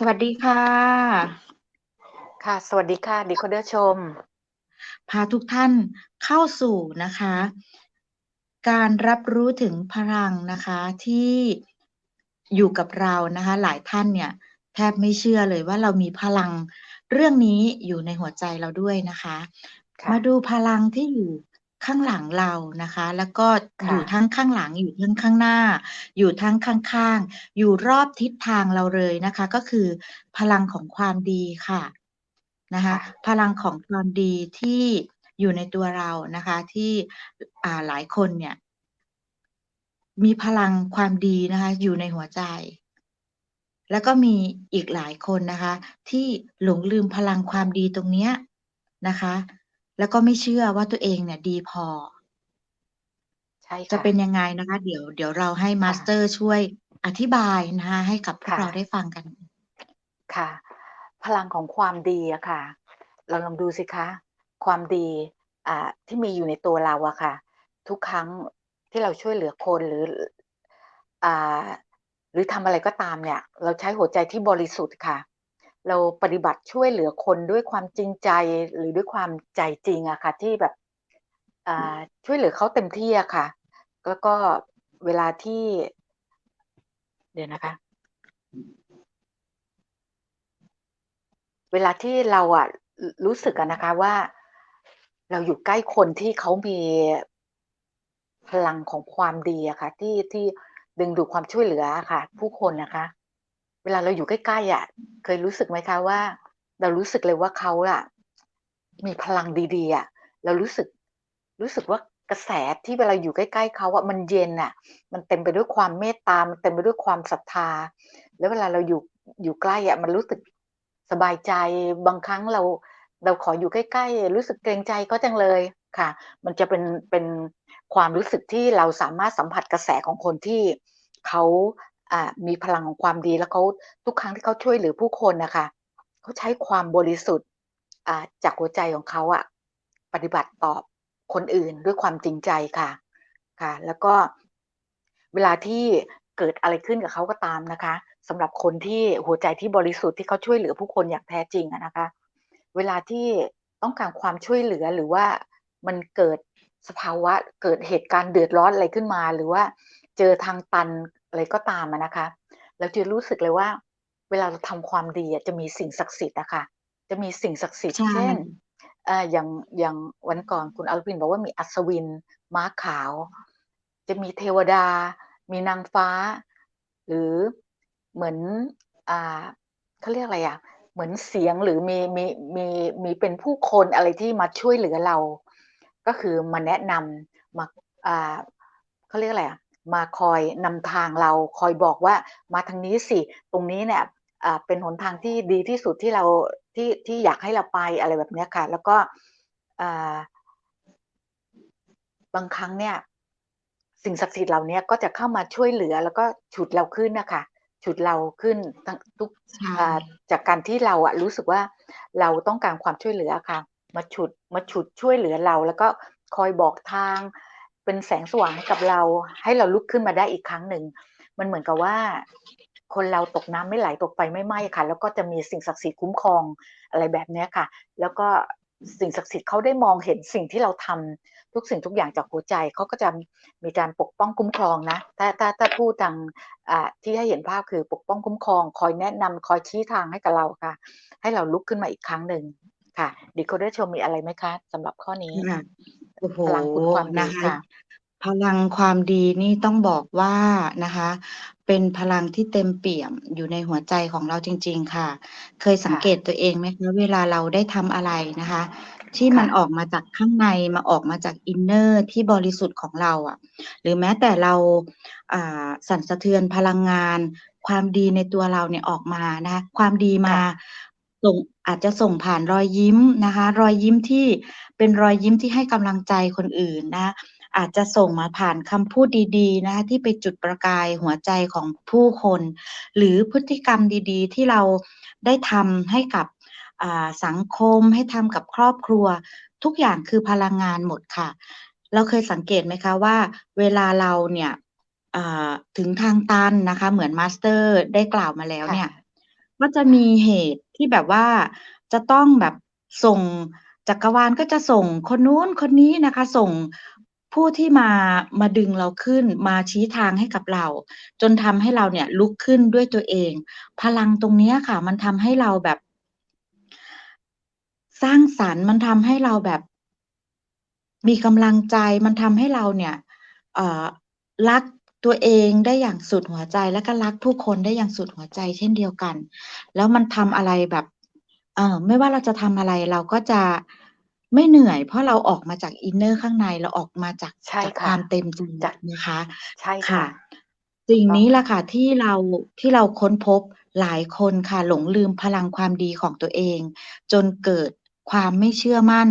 สวัสดีค่ะ ค่ะ สวัสดีค่ะ Decoder ชม พาทุกท่านเข้าสู่นะคะ การรับรู้ถึงพลังนะคะที่อยู่กับเรานะคะ หลายท่านเนี่ย แทบไม่เชื่อเลยว่าเรามีพลังเรื่องนี้อยู่ในหัวใจเราด้วยนะคะค่ะมาดูพลังที่อยู่ ข้างหลังเรานะคะ แล้วก็อค่ะยู่ทั้งข้างหลังอยู่ทั้งข้างหน้า อยู่ทั้งข้างๆ อยู่รอบทิศทางเราเลยนะคะ ก็คือพลังของความดีค่ะนะคะค่ะพลังของความดีที่อยู่ในตัวเรานะคะ ที่อ่าหลายคนเนี่ย มีพลังความดีนะคะ อยู่ในหัวใจ แล้วก็มีอีกหลายคนนะคะ ที่หลงลืมพลังความดีตรงเนี้ยนะคะ แล้วก็ไม่เชื่อว่าตัวเองเนี่ยดีพอ ใช่จะค่ะเป็นยังไงนะคะ เดี๋ยวเดี๋ยวเราให้มาค่ะ สเตอร์ช่วยอธิบายนะคะให้กับพวกค่ะ เราได้ฟังกัน ค่ะ พลังของความดีอะค่ะ เราลองดูสิคะ ความดีอ่าที่มีอยู่ในตัวเราอะค่ะ ทุกครั้งที่เราช่วยเหลือคนหรืออ่าหรือทำอะไรก็ตามเนี่ย เราใช้หัวใจที่บริสุทธิ์ค่ะ เราปฏิบัติช่วยเหลือคนด้วยความจริงใจหรือด้วยความใจจริงอะค่ะ ที่แบบช่วยเหลือเขาเต็มที่อะค่ะ แล้วก็เวลาที่ เดี๋ยวนะคะ เวลาที่เราอะรรู้สึกอะนะคะว่าเราอยู่ใกล้คนที่เขามีพลังของความดีอะค่ะ ที่ที่ดึงดูดความช่วยเหลืออะค่ะ ผู้คนนะคะ เวลาเราอยู่ใกล้ๆอะเคยรู้สึกไหมคะว่า เรารู้สึกเลยว่าเขาอะมีพลังดีๆอะเรารู้สึกรู้สึกว่ากระแสที่เวลาอยู่ใกล้ๆเขาอะมันเย็นน่ะ มันเต็มไปด้วยความเมตตา มันเต็มไปด้วยความศรัทธา แล้วเวลาเราอยู่อยู่ใกล้อะมันรู้สึกสบายใจบางครั้งเราเราขออยู่ใกล้ ๆ รู้สึกเกรงใจเขาจังเลยค่ะ มันจะเป็นเป็นความรู้สึกที่เราสามารถสัมผัสกระแสของคนที่เขา มีพลังของความดีแล้วเขาทุกครั้งที่เขาช่วยเหลือผู้คนนะคะเขาใช้ความบริสุทธิ์จากหัวใจของเขาอะปฏิบัติต่อคนอื่นด้วยความจริงใจค่ะค่ะ แล้วก็เวลาที่เกิดอะไรขึ้นกับเขาก็ตามนะคะสำหรับคนที่หัวใจที่บริสุทธิ์ที่เขาช่วยเหลือผู้คนอย่างแท้จริงนะคะ เวลาที่ต้องการความช่วยเหลือหรือว่ามันเกิดสภาวะเกิดเหตุการณ์เดือดร้อนอะไรขึ้นมา หรือว่าเจอทางตัน อะไรก็ตามอะนะคะเราจะรู้สึกเลยว่า เวลาเราทำความดีอะจะมีสิ่งศักดิ์สิทธิ์อะค่ะจะมีสิ่งศักดิ์สิทธิ์ใช่เช่นอ่าอย่างอย่างวันก่อนคุณอรพินบอกว่ามีอัศวินม้าขาว จะมีเทวดา มีนางฟ้า หรือเหมือนอ่าเขาเรียกอะไรอะเหมือนเสียงหรือมีมีมีมีเป็นผู้คนอะไรที่มาช่วยเหลือเรา ก็คือมาแนะนำมาอ่าเขาเรียกอะไรอะ มาคอยนำทางเราคอยบอกว่า"มาทางนี้สิ ตรงนี้เนี่ยอ่าเป็นหนทางที่ดีที่สุดที่เราที่ที่อยากให้เราไป"อะไรแบบเนี้ยค่ะ แล้วก็อ่าบางครั้งเนี่ย สิ่งศักดิ์สิทธิ์เหล่าเนี้ยก็จะเข้ามาช่วยเหลือ แล้วก็ฉุดเราขึ้นน่ะค่ะฉุดเราขึ้นทั้งทุกใช่อ่าจากการที่เราอะรู้สึกว่าเราต้องการความช่วยเหลืออะค่ะ มาฉุดมาฉุดช่วยเหลือเรา แล้วก็คอยบอกทาง เป็นแสงสว่างให้กับเรา ให้เราลุกขึ้นมาได้อีกครั้งหนึ่ง มันเหมือนกับว่า คนเราตกน้ำไม่ไหลตกไฟไม่ไหม้ค่ะ แล้วก็จะมีสิ่งศักดิ์สิทธิ์คุ้มครองอะไรแบบนี้ค่ะ แล้วก็สิ่งศักดิ์สิทธิ์เขาได้มองเห็นสิ่งที่เราทำทุกสิ่งทุกอย่างจากหัวใจเขาก็จะมีการปกป้องคุ้มครองนะถ้าถ้าถ้าพูดทางที่ให้เห็นภาพคือปกป้องคุ้มครอง คอยแนะนำคอยชี้ทางให้กับเราค่ะ ให้เราลุกขึ้นมาอีกครั้งหนึ่ง ค่ะ Decoder ชมมีอะไรไหมคะสำหรับข้อนี้?ค่ะโอ้โฮพลังคุณความดีนะคะค่ะ พลังความดีนี่ต้องบอกว่านะคะ เป็นพลังที่เต็มเปี่ยมอยู่ในหัวใจของเราจริง ๆ ค่ะ เคยสังค่ะเกตตัวเองไหมคะเวลาเราได้ทำอะไรนะคะ ที่มัค่นะออกมาจากข้างในมาออกมาจากอินเนอร์ที่บริสุทธิ์ของเราอะหรือแม้แต่เราอ่าสั่นสะเทือนพลังงานความดีในตัวเราเนี่ยออกมานะคะความดีมาค่ะ ส่งอาจจะส่งผ่านรอยยิ้มนะคะ รอยยิ้มที่เป็นรอยยิ้มที่ให้กำลังใจคนอื่นนะ อาจจะส่งมาผ่านคำพูดดีๆนะคะที่ไปจุดประกายหัวใจของผู้คน หรือพฤติกรรมดีๆ ที่เราได้ทำให้กับสังคมให้ทำกับครอบครัว ทุกอย่างคือพลังงานหมดค่ะ เราเคยสังเกตไหมคะว่า เวลาเราเนี่ยถึงทางตันนะคะ เหมือนมาสเตอร์ได้กล่าวมาแล้วเนี่ย ก็จะมีเหตุที่แบบว่าจะต้องแบบส่งจักรวาลก็จะส่งคนนู้นคนนี้นะคะ ส่งผู้ที่มามาดึงเราขึ้นมาชี้ทางให้กับเรา จนทำให้เราเนี่ยลุกขึ้นด้วยตัวเอง พลังตรงนี้ค่ะ มันทำให้เราแบบ สร้างสรรค์มันทำให้เราแบบ มีกำลังใจมันทำให้เราเนี่ยเอ่อรัก ตัวเองได้อย่างสุดหัวใจแล้วก็รักผู้คนได้อย่างสุดหัวใจเช่นเดียวกัน แล้วมันทำอะไรแบบเอ่อไม่ว่าเราจะทำอะไรเราก็จะไม่เหนื่อย เพราะเราออกมาจากอินเนอร์ข้างในเราออกมาจากใช่จากคค่ะวามเต็มจริงจากนะคะใช่ค่ะค่ะสิ่งต้องนี้แหละค่ะค่ะที่เราที่เราค้นพบหลายคนค่ะหลงลืมพลังความดีของตัวเอง จนเกิดความไม่เชื่อมั่น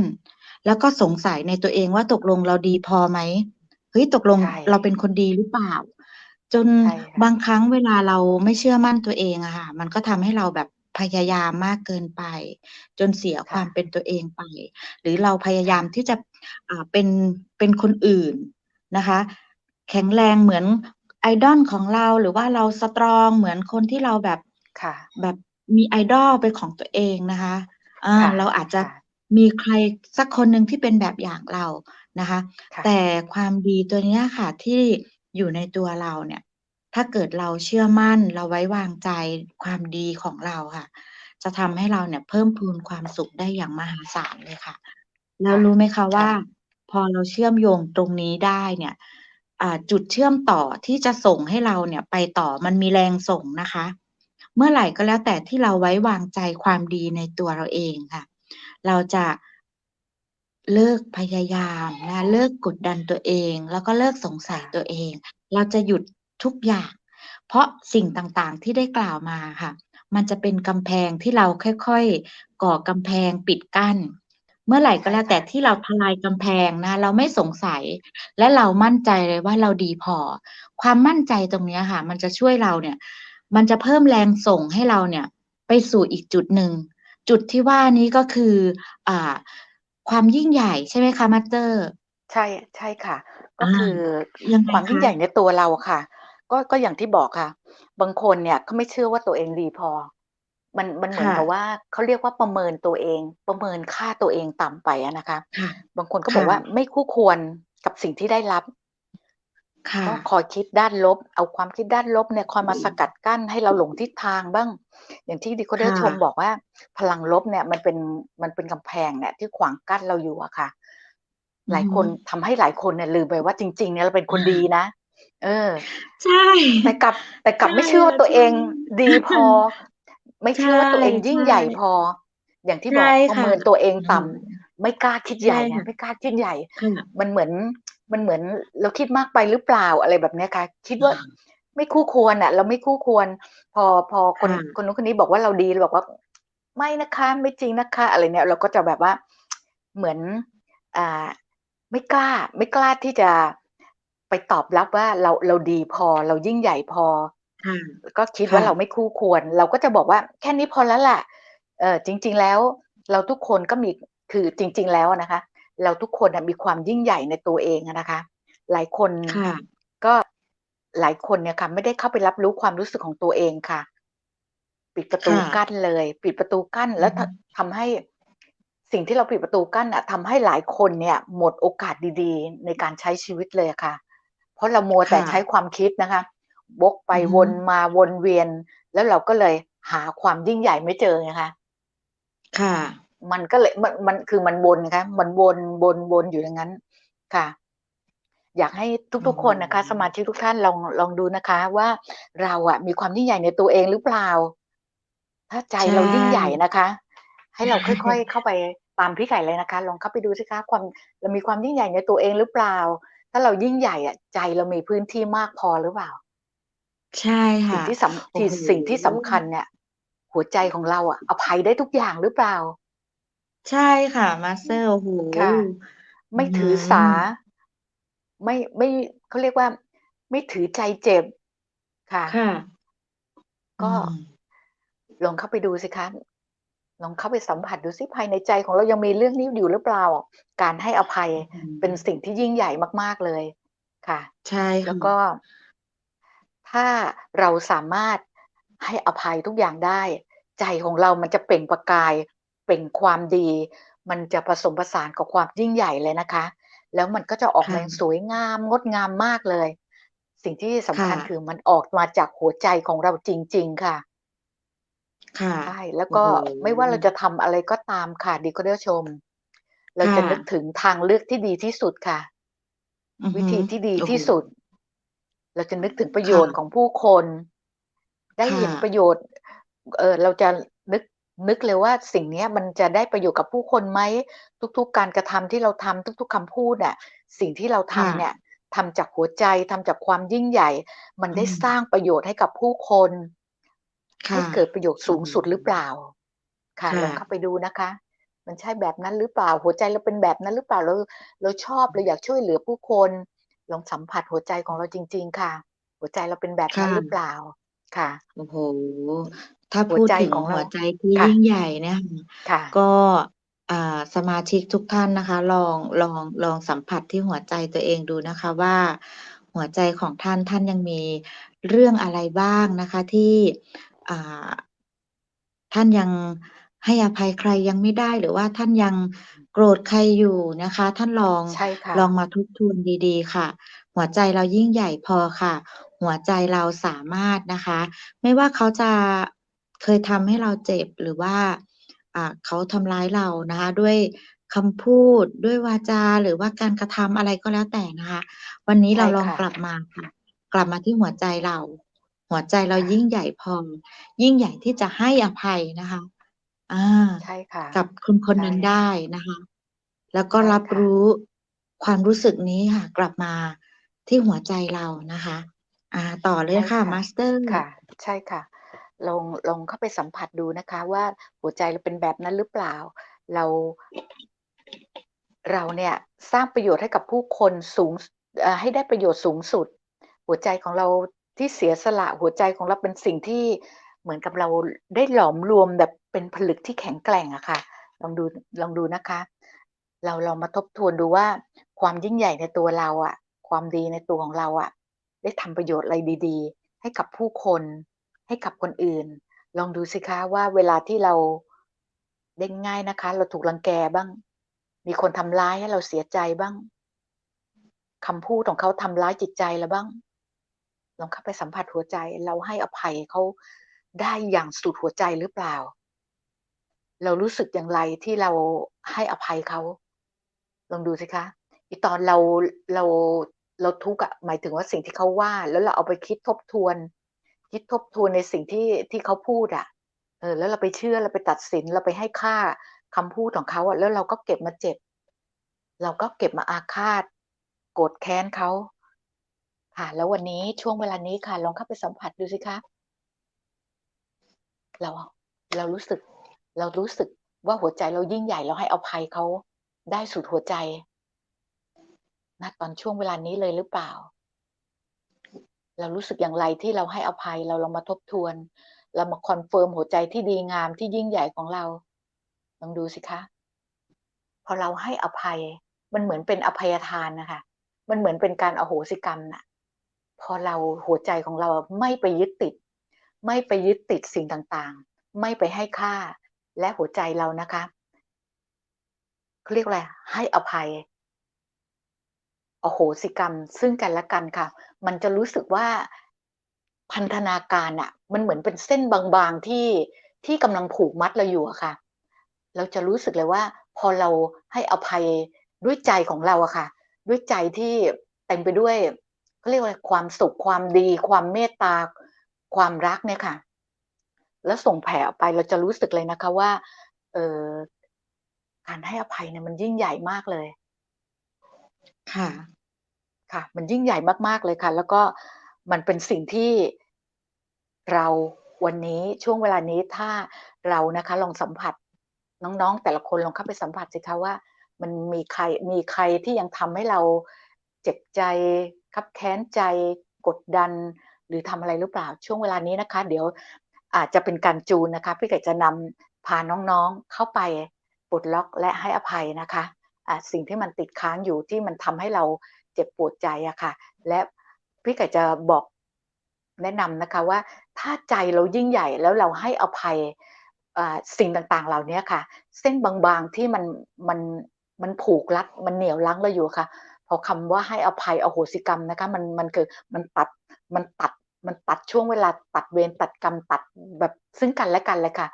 แล้วก็สงสัยในตัวเองว่าตกลงเราดีพอไหมเฮ้ยตกลงใช่เราเป็นคนดีหรือเปล่า จนใช่ค่ะ บางครั้งเวลาเราไม่เชื่อมั่นตัวเองอะค่ะ มันก็ทำให้เราแบบพยายามมากเกินไป จนเสียคค่ะ วามเป็นตัวเองไป หรือเราพยายามค่ะที่จะอ่าเป็นเป็นคนอื่นนะคะ แข็งแรงเหมือน idol ของเราหรือว่าเราสตรองเหมือนคนที่เราแบบค่ะ แบบมี idol เป็นของตัวเองนะคะอาค่ะ เราอาจจะค่ะ มีใครสักคนหนึ่งที่เป็นแบบอย่างเรา นะคะค่ะแต่ความดีตัวเนี้ยค่ะที่อยู่ในตัวเราเนี่ย ถ้าเกิดเราเชื่อมั่นเราไว้วางใจความดีของเราค่ะ จะทำให้เราเนี่ยเพิ่มพูนความสุขได้อย่างมหาศาลเลยค่ะ แล้วค่ะรู้ไหมคะค่ะว่า พอเราเชื่อมโยงตรงนี้ได้เนี่ยอ่าจุดเชื่อมต่อที่จะส่งให้เราเนี่ยไปต่อมันมีแรงส่งนะคะ เมื่อไหร่ก็แล้วแต่ที่เราไว้วางใจความดีในตัวเราเองค่ะ เราจะ เลิกพยายามนะเลิกกดดันตัวเอง แล้วก็เลิกสงสัยตัวเอง เราจะหยุดทุกอย่าง เพราะสิ่งต่างๆที่ได้กล่าวมาค่ะ มันจะเป็นกำแพงที่เราค่อยๆ ก่อกำแพงปิดกั้น เมื่อไหร่ก็แล้วแต่ที่เราทลายกำแพงนะ เราไม่สงสัย และเรามั่นใจเลยว่าเราดีพอ ความมั่นใจตรงนี้ค่ะ มันจะช่วยเราเนี่ย มันจะเพิ่มแรงส่งให้เราเนี่ย ไปสู่อีกจุดหนึ่งจุดที่ว่านี้ก็คืออ่า ความยิ่งใหญ่ใช่ไหมคะ มาสเตอร์?ใช่ ใช่ค่ะ ก็อา คือยังไงความยิ่งคะ?ใหญ่ในตัวเราอะค่ะ ก็ ก็อย่างที่บอกค่ะ บางคนเนี่ยเขาไม่เชื่อว่าตัวเองดีพอ มัน มันเหคมือน่กับะว่า เขาเรียกว่าประเมินตัวเอง ประเมินค่าตัวเองต่ำไปอะนะคะ ค่ะ บางคนก็คบอ่กว่าะไม่คู่ควรกับสิ่งที่ได้รับ ค่ก็ะคอยคิดด้านลบ เอาความคิดด้านลบเนี่ยคอยมาสกัดกั้นให้เราหลงทิศทางบ้าง อย่างที่ค่ Decoded ชมะบอกว่า พลังลบเนี่ยมันเป็นมันเป็นกำแพงเนี่ยที่ขวางกั้นเราอยู่อะค่ะอืหอลายฮึคนทำให้หลายคนเนี่ยลืมไปว่าจริง ๆ เนี่ยเราเป็นคนดีนะ เออ ใช่ แต่กลับ แต่กลับใช่ไม่เชื่อว่าตัวใชเองดีพอ ไม่ใชเชื่อว่าตัวเองยิ่งใหญ่พอ อย่างที่ใช่บอกประค่ะเมินตัวเองอือตฮ่ึำไม่กล้าคิดใชใหญ่่ไงค่ะไม่กล้าคิดใหญ่ค่ะมันเหมือน มันเหมือนเราคิดมากไปหรือเปล่าอะไรแบบเนี้ยค่ะ คิดว่าไม่คู่ควรอะเราไม่คู่ควร พอพอคค่นะคนนู้นคนนี้บอกว่าเราดีเราบอกว่า ไม่นะคะไม่จริงนะคะ อะไรเนี่ย เราก็จะแบบว่าเหมือนอ่าไม่กล้า ไม่กล้าที่จะไปตอบรับว่าเราเราดีพอเรายิ่งใหญ่พอค่ะก็คิดคว่า่เราะไม่คู่ควร เราก็จะบอกว่าแค่นี้พอแล้วแหละเอ่อจริง ๆแล้ว เราทุกคนก็มีคือจริง ๆ แล้วอะนะคะ เราทุกคนน่ะมีความยิ่งใหญ่ในตัวเองอะนะคะ หลายคนค่ะก็หลายคนเนี่ยค่ะไม่ได้เข้าไปรับรู้ความรู้สึกของตัวเองค่ะ ปิดประคตู่ะกั้นเลย ปิดประตูกั้นอืแล้อวฮทึทำให้สิ่งที่เราปิดประตูกั้นน่ะทำให้หลายคนเนี่ย หมดโอกาสดีๆ ในการใช้ชีวิตเลยอะค่ะ เพราะเรามัวคแต่่ะใช้ความคิดนะคะวกไปอือฮึวนมาวนเวียน แล้วเราก็เลยหาความยิ่งใหญ่ไม่เจอไงคะค่ะ มันก็เลยมันมันคือมันวนนะคะมันวนวนวนอยู่อย่างงั้นค่ะ อยากให้อืทุก ๆ คนนะคะ สมามชิกทุกท่านลองลองดูนะคะ ว่าเราอะมีความยิ่งใหญ่ในตัวเองหรือเปล่า?ถ้าใจใช่เรายิ่งใหญ่นะคะ ให้เราค่อยๆเข้าไปตามพี่ไก่เลยนะคะ ลองเข้าไปดูสิคะความเรามีความยิ่งใหญ่ในตัวเองหรือเปล่า?ถ้าเรายิ่งใหญ่อะใจเรามีพื้นที่มากพอหรือเปล่า?ใช่คสิ่่งะที่สำโอ้ที่โฮสิ่งที่สำคัญเนี่ย หัวใจของเราอะอภัยได้ทุกอย่างหรือเปล่า? ใช่ค่ะ มาสอเตืมอร์ โอ้โฮ ค่ะ อืไม่อฮถืึอสาไม่ ไม่ เขาเรียกว่า ไม่ถือใจเจ็บ ค่ะ ค่ะ อืก็ ม ลองเข้าไปดูสิคะ ลองเข้าไปสัมผัสดูสิ ภายในใจของเรายังมีเรื่องนี้อยู่หรือเปล่า?การให้อภัยอื้อฮืเป็นอสิ่งที่ยิ่งใหญ่มาก ๆ เลย ค่ะ ใช่แลค้วก่็ะถ้าเราสามารถให้อภัยทุกอย่างได้ ใจของเรามันจะเปล่งประกาย เปล่งความดี มันจะผสมผสานกับความยิ่งใหญ่เลยนะคะ แล้วมันก็จะออกค่ะมาอย่างสวยงามงดงามมากเลย สิ่งที่สำคัญค่ะคือมันออกมาจากหัวใจของเราจริง ๆ ค่ะค่ะใช่แล้วโอ้ก็โฮไม่ว่าเราจะทำอะไรก็ตามค่ะ Decoder ชม เราค่จะนึกะถึงทางเลือกที่ดีที่สุดค่ะอือวิฮึธีที่ดีโอ้โฮที่สุด เราจะนึกถึงประโยค่ะชน์ของผู้คน ได้ค่เห็นปะระโยชน์ เอ่อเราจะ นึกนึกเลยว่าสิ่งเนี้ยมันจะได้ประโยชน์กับผู้คนไหมทุก ๆ การกระทำที่เราทำทุก ๆคำพูดอะสิ่งที่เราค่ะทำเนี่ยทำจากหัวใจทำจากความยิ่งใหญ่ มันอืได้สมร้างประโยชน์ให้กับผู้คนคให้่ะเกิดประโยชน์โอ้สูงโฮสุดหรือเปล่า ค่ะค่ลองะเข้าไปดูนะคะ มันใช่แบบนั้นหรือเปล่า หัวใจเราเป็นแบบนั้นหรือเปล่าเราเราชอบเราอยากช่วยเหลือผู้คนลองสัมผัสหัวใจของเราจริง ๆ ค่ะ หัวใจเราเป็นแบบค่นั้นหรือะเปล่า?ค่ะโอ้โฮ ถ้าหัพวูดใจถึงของหเราัวใจที่ค่ะยิ่งใหญ่เนี่ยค่ะค่ะก็อ่าสมาชิกทุกท่านนะคะ ลองลองลองสัมผัสที่หัวใจตัวเองดูนะคะว่า หัวใจของท่านท่านยังมีเรื่องอะไรบ้างนะคะที่อ่าท่านยังให้อภัยใครยังไม่ได้หรือว่าท่านยังโกรธใครอยู่นะคะ ท่านลองใช่ค่ะลองมาทบทวนดี ๆ ค่ะ หัวใจเรายิ่งใหญ่พอค่ะ หัวใจเราสามารถนะคะ ไม่ว่าเขาจะ เคยทำให้เราเจ็บหรือว่าอ่าเขาทำร้ายเรานะคะด้วยคำพูดด้วยวาจาหรือว่าการกระทำอะไรก็แล้วแต่นะคะ วันนี้ใชเรา่ลองค่ะกลับมาค่ะ กลับมาที่หัวใจเรา หัวใจเราค่ะยิ่งใหญ่พอยิ่งใหญ่ที่จะให้อภัยนะคะอาใช่ค่ะ กับคนคนใช่นั้นได้นะคะ แล้วก็ใช่รับค่ะรู้ความรู้สึกนี้ค่ะ กลับมาที่หัวใจเรานะคะอาต่อเลใช่ยค่ะค่ะมาสเตอร์ค่ะ ใช่ค่ะ ลองลองเข้าไปสัมผัสดูนะคะ ว่าหัวใจเราเป็นแบบนั้นหรือเปล่า เราเราเนี่ยสร้างประโยชน์ให้กับผู้คนสูงให้ได้ประโยชน์สูงสุด หัวใจของเราที่เสียสละหัวใจของเราเป็นสิ่งที่เหมือนกับเราได้หลอมรวมแบบเป็นผลึกที่แข็งแกร่งอะค่ะ ลองดูลองดูนะคะ เราลองมาทบทวนดูว่าความยิ่งใหญ่ในตัวเราอะความดีในตัวของเราอะได้ทำประโยชน์อะไรดี ๆ ให้กับผู้คน ให้กับคนอื่น ลองดูสิคะว่าเวลาที่เราได้งง่ายนะคะ เราถูกรังแกบ้าง มีคนทำร้ายให้เราเสียใจบ้างคำพูดของเขาทำร้ายจิตใจเราบ้าง ลองเข้าไปสัมผัสหัวใจ เราให้อภัยเขาได้อย่างสุดหัวใจหรือเปล่า?เรารู้สึกอย่างไรที่เราให้อภัยเขา?ลองดูสิคะอ้ตอนเราเราเราทุกข์อะหมายถึงว่าสิ่งที่เขาว่า แล้วเราเอาไปคิดทบทวน คิดทบทวนในสิ่งที่ที่เขาพูดอะเออ แล้วเราไปเชื่อเราไปตัดสินเราไปให้ค่าคำพูดของเขาอะ แล้วเราก็เก็บมาเจ็บ เราก็เก็บมาอาฆาต โกรธแค้นเขาค่ะ แล้ววันนี้ช่วงเวลานี้ค่ะ ลองเข้าไปสัมผัสดูสิคะเราเรารู้สึก เรารู้สึกว่าหัวใจเรายิ่งใหญ่เราให้อภัยเขาได้สุดหัวใจณตอนช่วงเวลานี้เลยหรือเปล่า? เรารู้สึกอย่างไรที่เราให้อภัยเราลองมาทบทวน เรามาคอนเฟิร์มหัวใจที่ดีงามที่ยิ่งใหญ่ของเราลองดูสิคะ พอเราให้อภัย มันเหมือนเป็นอภัยทานนะคะ มันเหมือนเป็นการอโหสิกรรมน่ะ พอเราหัวใจของเราไม่ไปยึดติด ไม่ไปยึดติดสิ่งต่างๆ ไม่ไปให้ค่าและหัวใจเรานะคะเขาเรียกอะไรให้อภัย โหสิกรรมซึ่งกันและกันค่ะ มันจะรู้สึกว่าพันธนาการน่ะมันเหมือนเป็นเส้นบางๆที่ที่กำลังผูกมัดเราอยู่อะค่ะ เราจะรู้สึกเลยว่า พอเราให้อภัยด้วยใจของเราอะค่ะ ด้วยใจที่เต็มไปด้วยเขาเรียกว่าความสุขความดี ความเมตตา ความรักเนี่ยค่ะ แล้วส่งแผ่ออกไปเราจะรู้สึกเลยนะคะว่า เอ่อการให้อภัยเนี่ยมันยิ่งใหญ่มากเลย ค่ะ ค่ะ มันยิ่งใหญ่มากๆเลยค่ะ แล้วก็มันเป็นสิ่งที่เราวันนี้ช่วงเวลานี้ถ้าเรานะคะลองสัมผัสน้องๆ แต่ละคนลองเข้าไปสัมผัสสิคะว่า มันมีใครมีใครที่ยังทำให้เราเจ็บใจคับแค้นใจกดดัน หรือทำอะไรหรือเปล่า?ช่วงเวลานี้นะคะ เดี๋ยวอาจจะเป็นการจูนนะคะ พี่ไก่จะนำพาน้องๆเข้าไปปลดล็อกและให้อภัยนะคะอ่าสิ่งที่มันติดค้างอยู่ที่มันทำให้เรา เจ็บปวดใจอะค่ะ และพี่ไก่จะบอกแนะนำนะคะว่าถ้าใจเรายิ่งใหญ่แล้วเราให้อภัยอ่าสิ่งต่างๆ เหล่านี้ค่ะ เส้นบางๆที่มันมันมันผูกรัดมันเหนี่ยวรั้งเราอยู่ค่ะ พอคำว่าให้อภัยอโหสิกรรมนะคะมันมันคือมันตัดมันตัดมันตัดช่วงเวลาตัดเวรตัดกรรมตัดแบบซึ่งกันและกันเลยค่ะ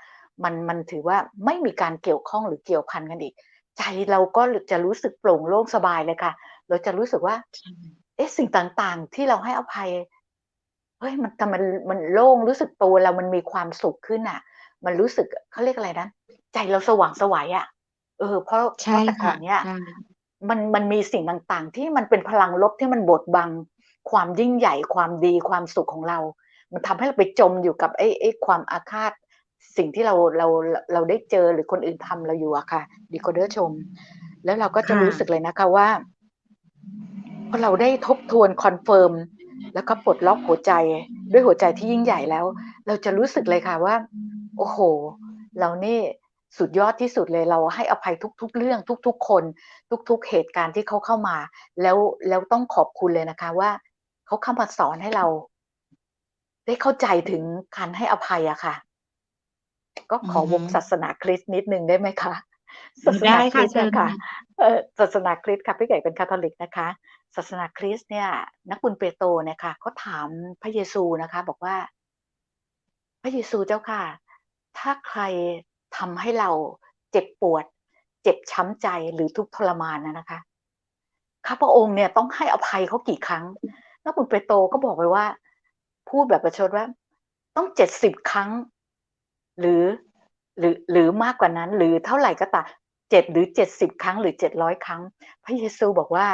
มันมันถือว่าไม่มีการเกี่ยวข้องหรือเกี่ยวพันกันอีก ใจเราก็จะรู้สึกโปร่งโล่งสบายเลยค่ะ เราจะรู้สึกว่าใช่เอ๊ะสิ่งต่างๆ ที่เราให้อภัยเฮ้ยมันแต่มันมันโล่งรู้สึกตัวเรามันมีความสุขขึ้นอะ มันรู้สึกเขาเรียกอะไรนะใจเราสว่างไสวัยอะ เออ เพราะเพใช่ราะแต่ก่ค่ะอนเนี้ยใช่มันมันมีสิ่งต่างๆ ที่มันเป็นพลังลบที่มันบดบัง ความยิ่งใหญ่ความดีความสุขของเรา มันทำให้เราไปจมอยู่กับไอ้ไอ้ความอาฆาต สิ่งที่เราเราเราได้เจอหรือคนอื่นทำเราอยู่อะค่ะดีโคเดอร์ชม แล้วเราก็จะค่ะรู้สึกเลยนะคะว่าพอเราได้ทบทวนคอนเฟิร์มแล้วก็ปลดล็อกหัวใจด้วยหัวใจที่ยิ่งใหญ่แล้ว เราจะรู้สึกเลยค่ะว่า โอ้โห เรานี่สุดยอดที่สุดเลยเราให้อภัยทุก ๆ เรื่องทุก ๆ คน ทุก ๆ เหตุการณ์ที่เขาเข้ามา แล้วแล้วต้องขอบคุณเลยนะคะว่าเขาเข้ามาสอนให้เรา ได้เข้าใจถึงการให้อภัยอะค่ะ ก็ขออือวฮึงศาสนาคริสต์นิดหนึ่งได้ไหมคะศาสได้นาคค่ะริสต์เชิอะญค่ะค่ะเออศาสนาคริสต์ค่ะพี่ไก่เป็นคาทอลิกนะคะ ศาสนาคริสต์เนี่ย นักบุญเปโตรเนี่ยค่ะเขาถามพระเยซูนะคะ บอกว่า พระเยซูเจ้าค่ะ ถ้าใครทำให้เราเจ็บปวด เจ็บช้ำใจหรือทุกข์ทรมานนะนะคะข้าพระองค์เนี่ยต้องให้อภัยเขากี่ครั้ง นักบุญเปโตรก็บอกไปว่า พูดแบบประชดว่า ต้องเจ็ดสิบครั้ง หรือหรือหรือมากกว่านั้นหรือเท่าไหร่ก็ตามเจ็ดหรือเจ็ดสิบครั้งหรือเจ็ดร้อยครั้ง พระเยซูบอกว่า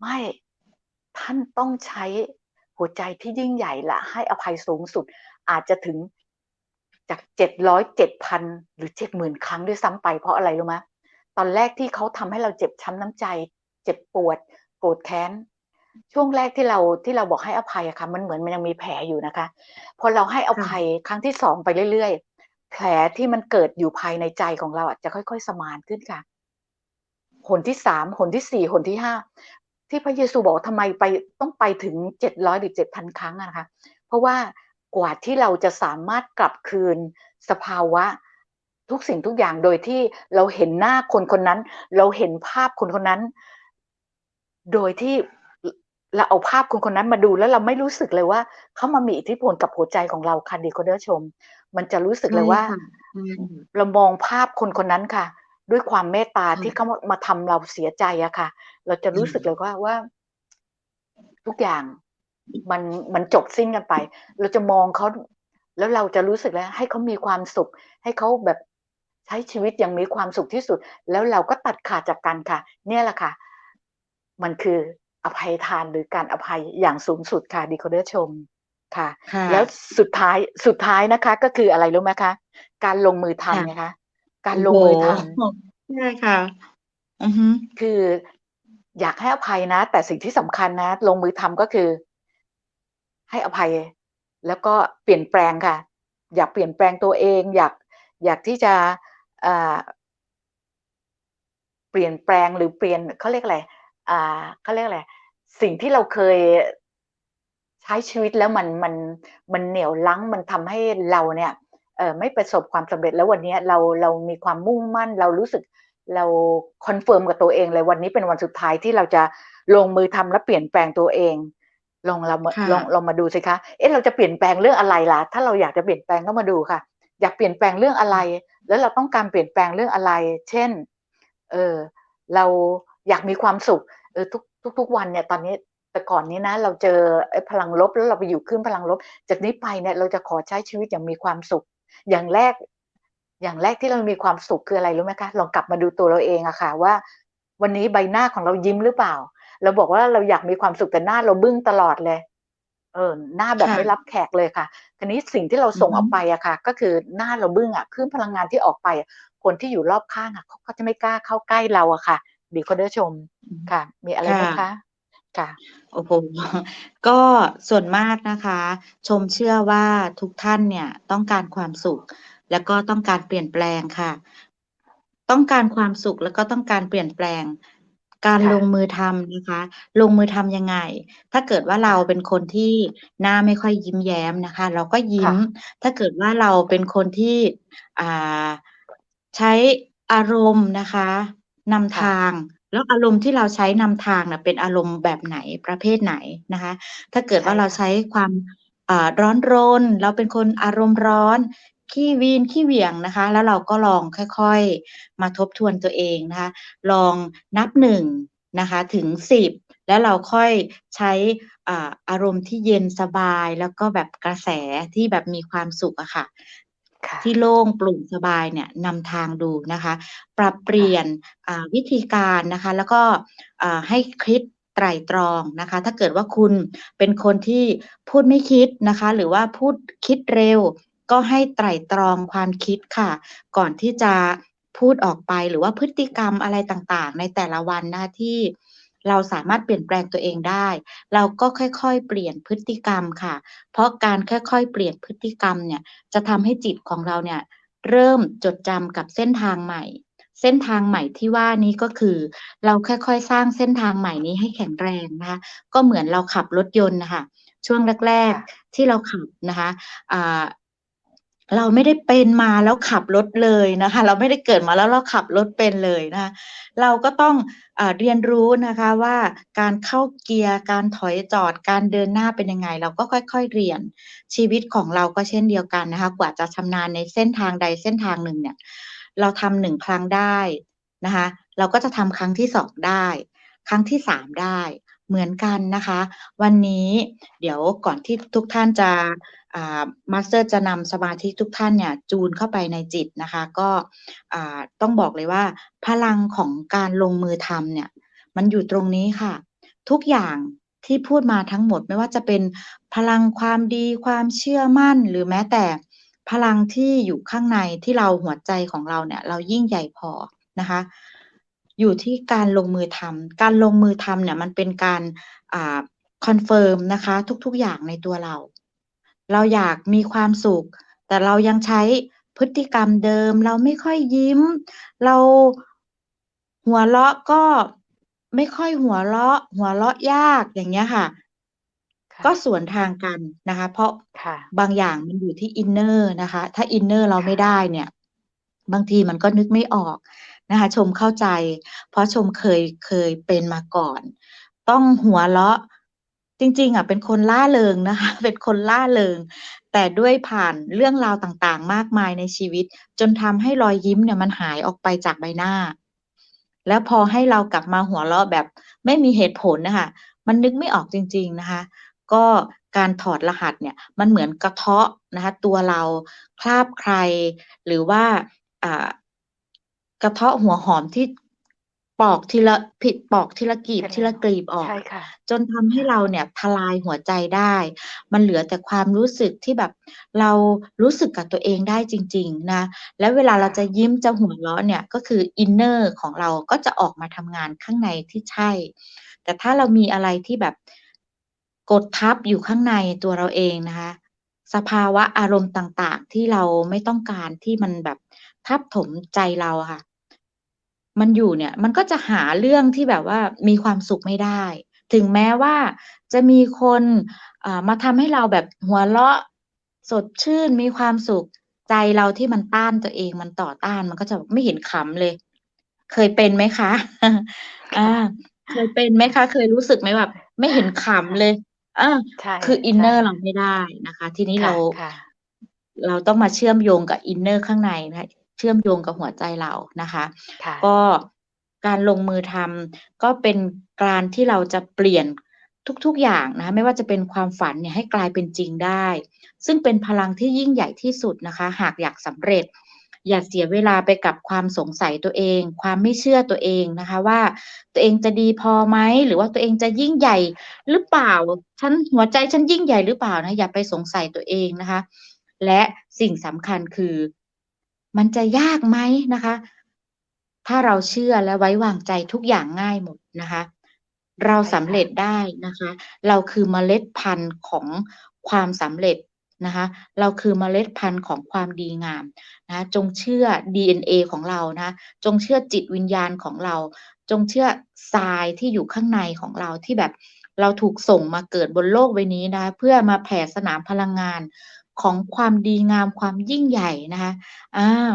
ไม่ท่านต้องใช้หัวใจที่ยิ่งใหญ่ละให้อภัยสูงสุด อาจจะถึงจากเจ็ดร้อยเจ็ดพันหรือเจ็ดหมื่นครั้งด้วยซ้ำไปเพราะอะไรรู้ไหมตอนแรกที่เขาทำให้เราเจ็บช้ำน้ำใจ เจ็บปวด โกรธแค้น ช่วงแรกที่เราที่เราบอกให้อภัยอะค่ะมันเหมือนมันยังมีแผลอยู่นะคะ พอเราให้อภัยครั้งที่สองไปเรื่อยๆ แผลที่มันเกิดอยู่ภายในใจของเราอะจะค่อย ๆ สมานขึ้นค่ะ หนที่สามหนที่สี่หนที่ห้าที่พระเยซูบอกว่าทำไมไปต้องไปถึงเจ็ดร้อยหรือเจ็ดพันครั้งนะคะ เพราะว่ากว่าที่เราจะสามารถกลับคืนสภาวะทุกสิ่งทุกอย่างโดยที่เราเห็นหน้าคนคนนั้น เราเห็นภาพคนคนนั้น โดยที่เราเอาภาพคนคนนั้นมาดูแล้วเราไม่รู้สึกเลยว่าเขามามีอิทธิพลกับหัวใจของเราค่ะดีโคเดอร์ชม มันจะรู้สึกเลยว่าใช่ค่ะใช่เรามองภาพคนคนนั้นค่ะ ด้วยความเมตตาค่ะที่เขามามาทำเราเสียใจอะค่ะ เราจะรู้สึกเลยว่าว่า ทุกอย่างมันมันจบสิ้นกันไป เราจะมองเขาแล้วเราจะรู้สึกแล้ว ให้เขามีความสุข ให้เขาแบบใช้ชีวิตอย่างมีความสุขที่สุด แล้วเราก็ตัดขาดจากกันค่ะ เนี่ยแหละค่ะ มันคืออภัยทานหรือการอภัยอย่างสูงสุดค่ะดีโคเดอร์ชม ค่ะค่ะ แล้วสุดท้ายสุดท้ายนะคะ ก็คืออะไรรู้ไหมคะ การลงมือค่ะทำไงคะ การลงมือทำโอ้โหใช่ค่ะอือฮึคืออยากให้อภัยนะ แต่สิ่งที่สำคัญนะ ลงมือทำก็คือ ให้อภัย แล้วก็เปลี่ยนแปลงค่ะ อยากเปลี่ยนแปลงตัวเอง อยากอยากที่จะอ่าเปลี่ยนแปลงหรือเปลี่ยนเขาเรียกอะไรอ่าเขาเรียกอะไรสิ่งที่เราเคย ใช้ชีวิตแล้วมันมันมันเหนี่ยวรั้งมันทำให้เราเนี่ยเอ่อไม่ประสบความสำเร็จแล้ววันเนี้ยเราเรามีความมุ่งมั่น เรารู้สึกเราคอนเฟิร์มกับตัวเองเลยวันนี้เป็นวันสุดท้ายที่เราจะลงมือทำและเปลี่ยนแปลงตัวเองลองเรามาค่ะลองลองมาดูสิคะเอ๊ะเราจะเปลี่ยนแปลงเรื่องอะไรล่ะ ถ้าเราอยากจะเปลี่ยนแปลงก็มาดูค่ะ อยากเปลี่ยนแปลงเรื่องอะไร แล้วเราต้องการเปลี่ยนแปลงเรื่องอะไร เช่นเออเราอยากมีความสุขเออทุกทุกทุกวันเนี่ยตอนนี้ แต่ก่อนนี้นะ เราเจอไอ้พลังลบแล้วเราไปอยู่ขึ้นพลังลบ จากนี้ไปเนี่ยเราจะขอใช้ชีวิตอย่างมีความสุข อย่างแรก อย่างแรกที่เรามีความสุขคืออะไรรู้ไหมคะลองกลับมาดูตัวเราเองอะค่ะว่า วันนี้ใบหน้าของเรายิ้มหรือเปล่า เราบอกว่าเราอยากมีความสุขแต่หน้าเราบึ้งตลอดเลยเออหน้าแบบค่ะไม่รับแขกเลยค่ะทีนี้สิ่งที่เราส่งอืออฮึอกไปอะค่ะ ก็คือหน้าเราบึ้งอะคลื่นพลังงานที่ออกไปอะคนที่อยู่รอบข้างอะเขาก็จะไม่กล้าเข้าใกล้เราอะค่ะ ดีคนได้ชมอืมค่ะ มีอะไรไหมค่ะ คะค่ะ โอ้โห ก็ส่วนมากนะคะ ชมเชื่อว่าทุกท่านเนี่ยต้องการความสุข แล้วก็ต้องการเปลี่ยนแปลงค่ะ ต้องการความสุขแล้วก็ต้องการเปลี่ยนแปลง การค่ะลงมือทำนะคะ ลงมือทำยังไง ถ้าเกิดว่าเราค่ะเป็นคนที่หน้าไม่ค่อยยิ้มแย้มนะคะ เราก็ยิ้มค่ะถ้าเกิดว่าเราเป็นคนที่อ่าใช้อารมณ์นะคะนำค่ะทาง แล้วอารมณ์ที่เราใช้นำทางน่ะเป็นอารมณ์แบบไหนประเภทไหนนะคะ ถ้าเกิดใช่ว่าเราค่ะใช้ความอ่าร้อนรน เราเป็นคนอารมณ์ร้อนขี้วีนขี้เหวี่ยงนะคะ แล้วเราก็ลองค่อยๆ มาทบทวนตัวเองนะคะ ลองนับ1นะคะถึง10แล้วเราค่อยใช้อ่าอารมณ์ที่เย็นสบาย แล้วก็แบบกระแสที่แบบมีความสุขอะค่ะค่ะ ที่โล่งโปร่งสบายเนี่ยนำทางดูนะคะ ปรับเปลี่ยนวิธีการนะคะ แล้วก็ให้คิดไตรตรองนะคะ ถ้าเกิดว่าคุณเป็นคนที่พูดไม่คิดนะคะ หรือว่าพูดคิดเร็ว ก็ให้ไตรตรองความคิดค่ะ ก่อนที่จะพูดออกไปหรือว่าพฤติกรรมอะไรต่างๆ ในแต่ละวันนะที่ เราสามารถเปลี่ยนแปลงตัวเองได้ เราก็ค่อยๆ เปลี่ยนพฤติกรรมค่ะ เพราะการค่อยๆ เปลี่ยนพฤติกรรมเนี่ยจะทำให้จิตของเราเนี่ยเริ่มจดจำกับเส้นทางใหม่ เส้นทางใหม่ที่ว่านี้ก็คือ เราค่อยๆ สร้างเส้นทางใหม่นี้ให้แข็งแรงนะคะก็เหมือนเราขับรถยนต์นะค่ะช่วงแรก ๆที่เราขับนะคะ เราไม่ได้เป็นมาแล้วขับรถเลยนะคะ เราไม่ได้เกิดมาแล้วเราขับรถเป็นเลยนะคะเราก็ต้องอเรียนรู้นะคะว่าการเข้าเกียร์การถอยจอดการเดินหน้าเป็นยังไง เราก็ค่อย ๆเรียนชีวิตของเราก็เช่นเดียวกันนะคะ กว่าจะชำนาญในเส้นทางใดเส้นทางหนึ่งเนี่ย เราทำ1ครั้งได้นะคะ เราก็จะทำครั้งที่2ได้ ครั้งที่3ได้เหมือนกันนะคะ วันนี้เดี๋ยวก่อนที่ทุกท่านจะ มาสเตอร์จะนำสมาธิทุกท่านเนี่ยจูนเข้าไปในจิตนะคะ ก็ต้องบอกเลยว่า พลังของการลงมือทำเนี่ย มันอยู่ตรงนี้ค่ะ ทุกอย่างที่พูดมาทั้งหมดไม่ว่าจะเป็นพลังความดีความเชื่อมั่น หรือแม้แต่พลังที่อยู่ข้างในที่เราหัวใจของเราเนี่ย เรายิ่งใหญ่พอนะคะ อยู่ที่การลงมือทำการลงมือทำเนี่ยมันเป็นการคอนเฟิร์มนะคะ ทุกๆอย่างในตัวเรา เราอยากมีความสุข แต่เรายังใช้พฤติกรรมเดิม เราไม่ค่อยยิ้ม เราหัวเราะก็ไม่ค่อยหัวเราะ หัวเราะยากอย่างเงี้ยค่ะค่ะก็สวนทางกันนะคะ เพราะค่ะบางอย่างมันอยู่ที่อินเนอร์นะคะ ถ้าอินเนอร์เราไม่ค่ะได้เนี่ย บางทีมันก็นึกไม่ออกนะคะ ชมเข้าใจ เพราะชมเคยเคยเป็นมาก่อน ต้องหัวเราะ จริง ๆอะเป็นคนร่าเริงนะคะ เป็นคนร่าเริง แต่ด้วยผ่านเรื่องราวต่างๆ มากมายในชีวิต จนทำให้รอยยิ้มเนี่ยมันหายออกไปจากใบหน้า แล้วพอให้เรากลับมาหัวเราะแบบไม่มีเหตุผลนะคะมันนึกไม่ออกจริง ๆนะคะ ก็การถอดรหัสเนี่ยมันเหมือนกระเทาะนะคะ ตัวเราคราบใคร หรือว่ากระเทาะหัวหอมที่ ปอกทีละผิดปอกทีละกลีบเป็นทีละกลีบออก ใช่ค่ะ จนทำให้ค่ะเราเนี่ยทลายหัวใจได้ มันเหลือแต่ความรู้สึกที่แบบเรารู้สึกกับตัวเองได้จริง ๆ นะ แล้วเวลาเราค่ะจะยิ้มจะหัวเราะเนี่ยก็คืออินเนอร์ของเราก็จะออกมาทำงานข้างในที่ใช่ แต่ถ้าเรามีอะไรที่แบบกดทับอยู่ข้างในตัวเราเองนะคะ สภาวะอารมณ์ต่างๆ ที่เราไม่ต้องการที่มันแบบทับถมใจเราอะค่ะ มันอยู่เนี่ย มันก็จะหาเรื่องที่แบบว่ามีความสุขไม่ได้ ถึงแม้ว่าจะมีคนอ่ามาทำให้เราแบบหัวเราะสดชื่นมีความสุขใจเราที่มันต้านตัวเองมันต่อต้านมันก็จะแบบไม่เห็นขำเลย เคยเป็นไหมคะ?อาค่ะเคยเป็นไหมคะ?เคยรู้สึกไหมแบบไม่เห็นขำเลยอาใช่คืออินใชเน่อร์ค่ะเราไม่ได้นะคะ ทีนี้คเรา่ะๆเราต้องมาเชื่อมโยงกับอินเนอร์ข้างในนะคะ เชื่อมโยงกับหัวใจเรานะคะค่ะก็การลงมือทำก็เป็นการที่เราจะเปลี่ยนทุกๆอย่างนะคะไม่ว่าจะเป็นความฝันเนี่ยให้กลายเป็นจริงได้ ซึ่งเป็นพลังที่ยิ่งใหญ่ที่สุดนะคะ หากอยากสำเร็จ อย่าเสียเวลาไปกับความสงสัยตัวเอง ความไม่เชื่อตัวเองนะคะว่า ตัวเองจะดีพอไหมหรือว่าตัวเองจะยิ่งใหญ่หรือเปล่าฉันหัวใจฉันยิ่งใหญ่หรือเปล่านะอย่าไปสงสัยตัวเองนะคะ และสิ่งสำคัญคือ มันจะยากไหมนะคะ ถ้าเราเชื่อและไว้วางใจทุกอย่างง่ายหมดนะคะ เราสำเร็จได้นะคะ เราคือเมล็ดพันธุ์ของความสำเร็จนะคะ เราคือเมล็ดพันธุ์ของความดีงามนะะจงเชื่อ DNA ของเรานะะจงเชื่อจิตวิญญาณของเรา จงเชื่อทรายที่อยู่ข้างในของเราที่แบบเราถูกส่งมาเกิดบนโลกใบนี้นะะเพื่อมาแผ่สนามพลังงาน ของความดีงามความยิ่งใหญ่นะคะอ่า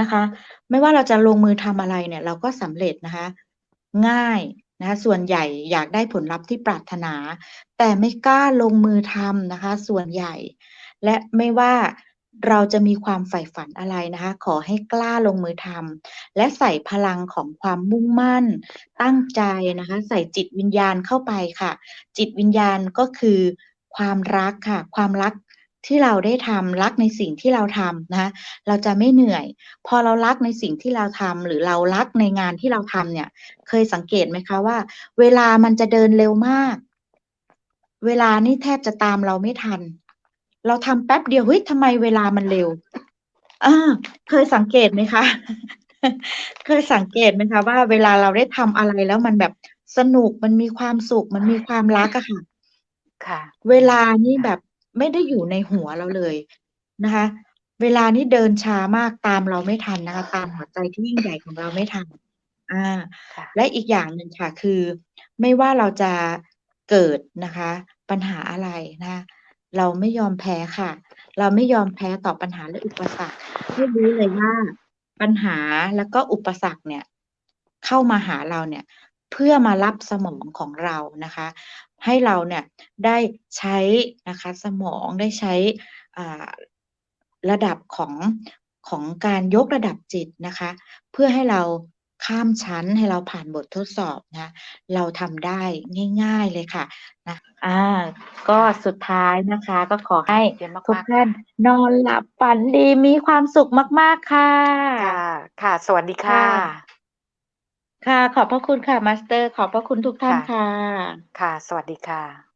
นะคะ ไม่ว่าเราจะลงมือทำอะไรเนี่ย เราก็สำเร็จนะคะ ง่ายนะคะส่วนใหญ่อยากได้ผลลัพธ์ที่ปรารถนา แต่ไม่กล้าลงมือทำนะคะ ส่วนใหญ่ และไม่ว่าเราจะมีความใฝ่ฝันอะไรนะคะ ขอให้กล้าลงมือทำและใส่พลังของความมุ่งมั่น ตั้งใจนะคะ ใส่จิตวิญญาณเข้าไปค่ะ จิตวิญญาณก็คือความรักค่ะ ความรัก ที่เราได้ทำรักในสิ่งที่เราทำนะคะเราจะไม่เหนื่อย พอเรารักในสิ่งที่เราทำหรือเรารักในงานที่เราทำเนี่ย เคยสังเกตไหมคะว่า เวลามันจะเดินเร็วมาก เวลานี่แทบจะตามเราไม่ทัน เราทำแป๊บเดียวเฮ้ยทำไมเวลามันเร็วอ่าเคยสังเกตไหมคะ เคยสังเกตไหมคะว่า เวลาเราได้ทำอะไรแล้วมันแบบสนุกมันมีความสุขมันมีความรักอะค่ะ ค่ะ เวลานี่แบบ ไม่ได้อยู่ในหัวเราเลยนะคะ เวลานี่เดินช้ามากตามเราไม่ทันนะคะ ตามหัวใจที่ยิ่งใหญ่ของเราไม่ทันอ่าค่ะและอีกอย่างหนึ่งค่ะ คือ ไม่ว่าเราจะเกิดนะคะ ปัญหาอะไรนะคะเราไม่ยอมแพ้ค่ะ เราไม่ยอมแพ้ต่อปัญหาและอุปสรรคให้รู้เลยว่าปัญหาแล้วก็อุปสรรคเนี่ย เข้ามาหาเราเนี่ย เพื่อมารับสมองของเรานะคะ ให้เราเนี่ยได้ใช้นะคะสมองได้ใช้อ่าระดับของของการยกระดับจิตนะคะ เพื่อให้เราข้ามชั้นให้เราผ่านบททดสอบนะเราทำได้ง่าย ๆเลยค่ะนะอ่าก็สุดท้ายนะคะ ก็ขอให้เยี่ยมมากๆทุกท่านนอนหลับฝันดีมีความสุขมาก ๆ ค่ะ ค่ะค่ะสวัสดีค่ะ ค่ะ ขอบพระคุณค่ะมาสเตอร์ ขอบพระคุณทุกท่านค่ะ ค่ะค่ะสวัสดีค่ะ